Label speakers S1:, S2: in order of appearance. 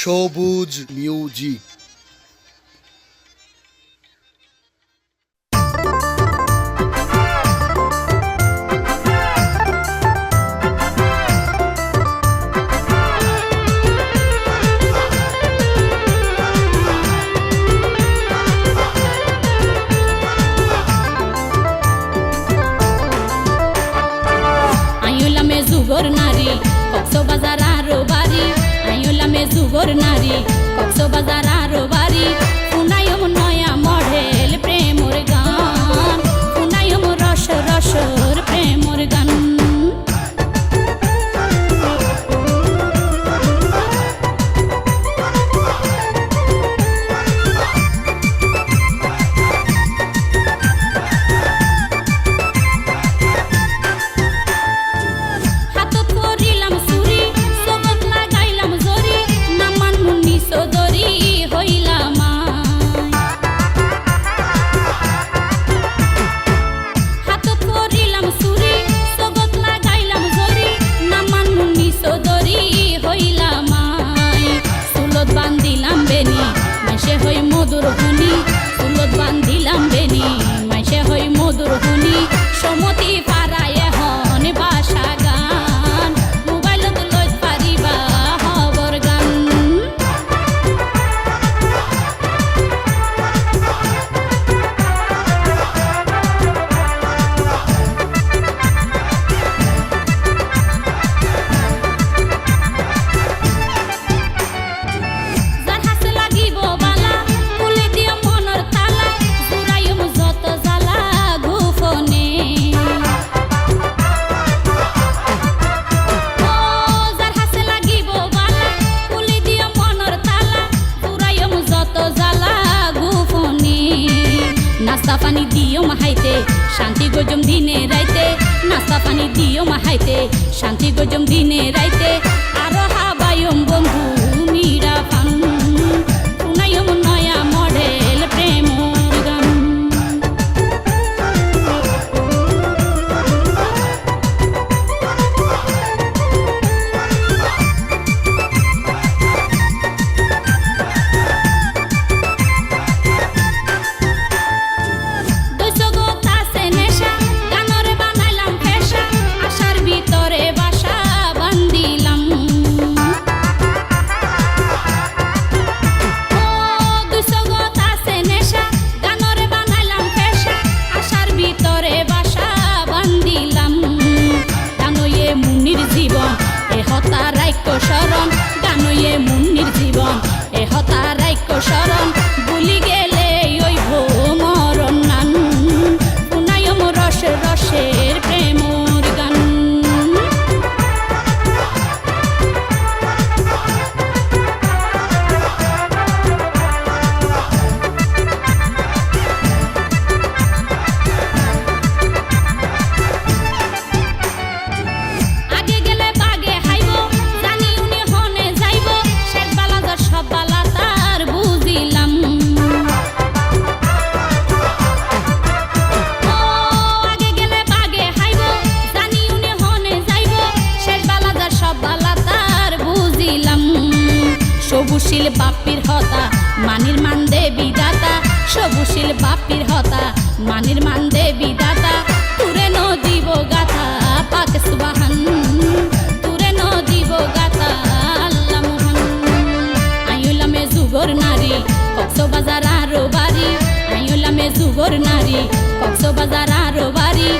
S1: সবুজ মিউজিক।
S2: সুগর নারী কক্সবাজার আরও বাড়ি। নাস্তা পানি দিও মাহাইতে শান্তি গজম দিনে রাইতে, নাস্তা পানি দিও মাহাইতে শান্তি গজম দিনে রাইতে। আরও হাবায়ম বন্ধু স্মরণ গানুয়ে মুন্নির জীবন। এ হতারাইক্য স্মরণ ভুলি গে সবুশীল বাপির হতা, মানির মান দে বিদাতা সবুশীল বাপির হতা, মানির মান দেবী বিদাতা তুরে ন দিব গাথা, পাক সুবাহান, তুরে ন দিব গাথা, আল্লাহ মোহন। আয়ুলামে যুগর নারী কক্সবাজার আরও বাড়ি। আয়ুলামে যুগর নারী কক্সবাজার আরও বাড়ি।